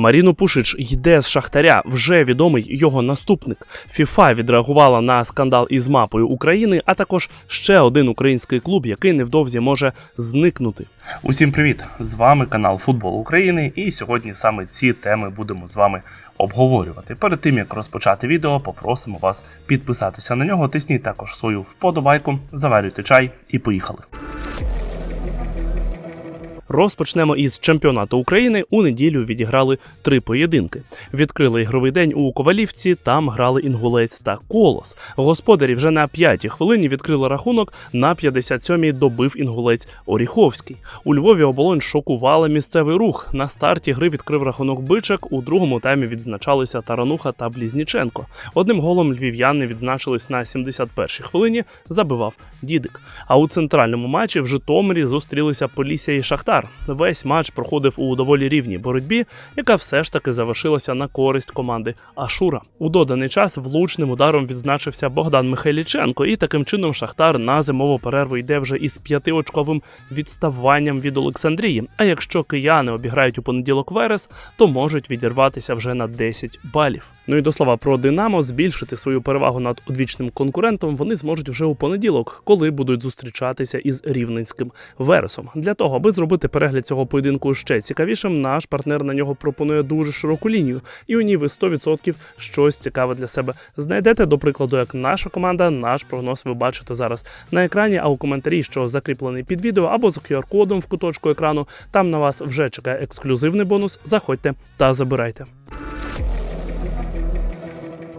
Маріно Пушич йде з Шахтаря. Вже відомий його наступник. ФІФА відреагувала на скандал із мапою України, а також ще один український клуб, який невдовзі може зникнути. Усім привіт! З вами канал Футбол України, і сьогодні саме ці теми будемо з вами обговорювати. Перед тим як розпочати відео, попросимо вас підписатися на нього. Тисніть також свою вподобайку, заварюйте чай і поїхали. Розпочнемо із чемпіонату України. У неділю відіграли три поєдинки. Відкрили ігровий день у Ковалівці. Там грали інгулець та колос. Господарі вже на п'ятій хвилині відкрили рахунок. На 57-й добив інгулець Оріховський. У Львові оболонь шокувала місцевий рух. На старті гри відкрив рахунок бичак. У другому таймі відзначалися Тарануха та Блізніченко. Одним голом львів'яни відзначились на 71-й хвилині. Забивав дідик. А у центральному матчі в Житомирі зустрілися Полісся і Шахтар. Весь матч проходив у доволі рівній боротьбі, яка все ж таки завершилася на користь команди Ашура. У доданий час влучним ударом відзначився Богдан Михайліченко, і таким чином Шахтар на зимову перерву йде вже із п'ятиочковим відставанням від Олександрії. А якщо кияни обіграють у понеділок Верес, то можуть відірватися вже на 10 балів. Ну і до слова про Динамо, збільшити свою перевагу над одвічним конкурентом вони зможуть вже у понеділок, коли будуть зустрічатися із рівненським Вересом. Для того, аби зробити перегляд цього поєдинку ще цікавішим, наш партнер на нього пропонує дуже широку лінію, і у ній ви 100% щось цікаве для себе знайдете. До прикладу, як наша команда, наш прогноз ви бачите зараз на екрані, а у коментарі, що закріплений під відео або з QR-кодом в куточку екрану, там на вас вже чекає ексклюзивний бонус. Заходьте та забирайте.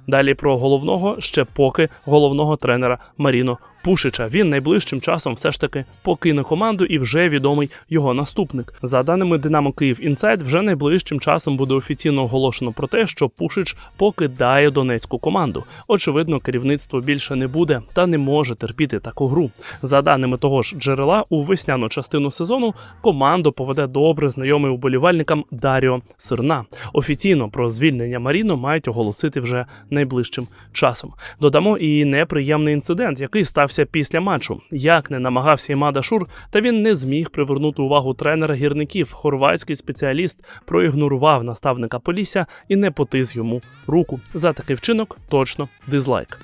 Далі про головного ще поки головного тренера Маріно Пушича. Він найближчим часом все ж таки покине команду і вже відомий його наступник. За даними Динамо Київ Інсайд, вже найближчим часом буде офіційно оголошено про те, що Пушич покидає донецьку команду. Очевидно, керівництво більше не буде та не може терпіти таку гру. За даними того ж джерела, у весняну частину сезону команду поведе добре знайомий уболівальникам Даріо Сирна. Офіційно про звільнення Маріно мають оголосити вже найближчим часом. Додамо і неприємний інцидент, який стався після матчу. Як не намагався Імада Шур, та він не зміг привернути увагу тренера гірників. Хорватський спеціаліст проігнорував наставника Полісся і не потис йому руку. За такий вчинок точно дизлайк.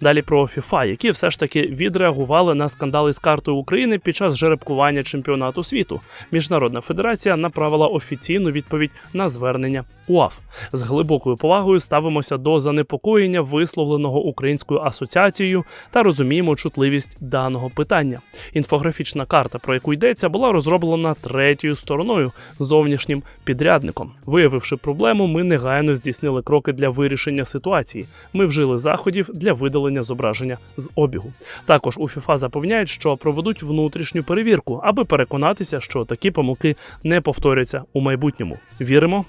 Далі про ФІФА, які все ж таки відреагували на скандали з картою України під час жеребкування чемпіонату світу. Міжнародна федерація направила офіційну відповідь на звернення УАФ. З глибокою повагою ставимося до занепокоєння, висловленого українською асоціацією, та розуміємо чутливість даного питання. Інфографічна карта, про яку йдеться, була розроблена третьою стороною зовнішнім підрядником. Виявивши проблему, ми негайно здійснили кроки для вирішення ситуації. Ми вжили заходів для видалення зображення з обігу. Також у ФІФА запевняють, що проведуть внутрішню перевірку, аби переконатися, що такі помилки не повторяться у майбутньому. Віримо.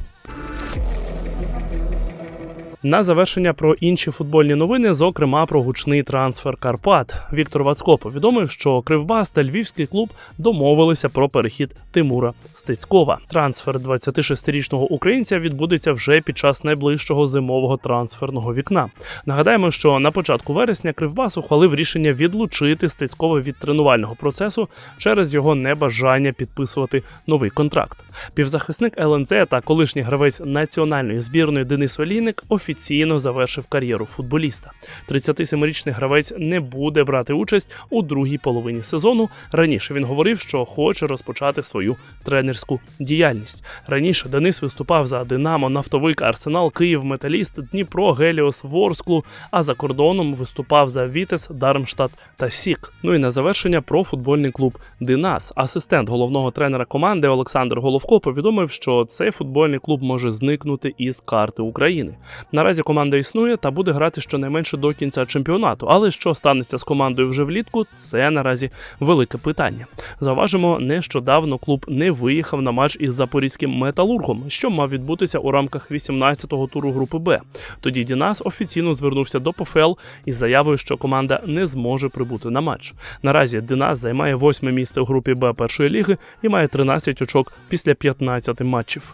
На завершення про інші футбольні новини, зокрема про гучний трансфер Карпат. Віктор Вацко повідомив, що Кривбас та Львівський клуб домовилися про перехід Тимура Стецькова. Трансфер 26-річного українця відбудеться вже під час найближчого зимового трансферного вікна. Нагадаємо, що на початку вересня Кривбас ухвалив рішення відлучити Стецькова від тренувального процесу через його небажання підписувати новий контракт. Півзахисник ЛНЗ та колишній гравець національної збірної Денис Олійник офіційно завершив кар'єру футболіста. 37-річний гравець не буде брати участь у другій половині сезону. Раніше він говорив, що хоче розпочати свою тренерську діяльність. Раніше Денис виступав за Динамо, Нафтовик, Арсенал, Київ, Металіст, Дніпро, Геліос, Ворсклу. А за кордоном виступав за Вітес, Дармштадт та Сік. Ну і на завершення про футбольний клуб Динас. Асистент головного тренера команди Олександр Головко повідомив, що цей футбольний клуб може зникнути із карти України. Наразі команда існує та буде грати щонайменше до кінця чемпіонату. Але що станеться з командою вже влітку, це наразі велике питання. Зауважимо, нещодавно клуб не виїхав на матч із запорізьким металургом, що мав відбутися у рамках 18-го туру групи Б. Тоді Дінас офіційно звернувся до ПФЛ із заявою, що команда не зможе прибути на матч. Наразі Динас займає восьме місце в групі Б першої ліги і має 13 очок після 15 матчів.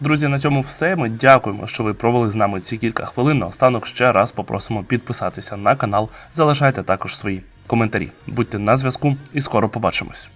Друзі, на цьому все. Ми дякуємо, що ви провели з нами ці кілька хвилин. Наостанок ще раз попросимо підписатися на канал. Залишайте також свої коментарі. Будьте на зв'язку і скоро побачимось.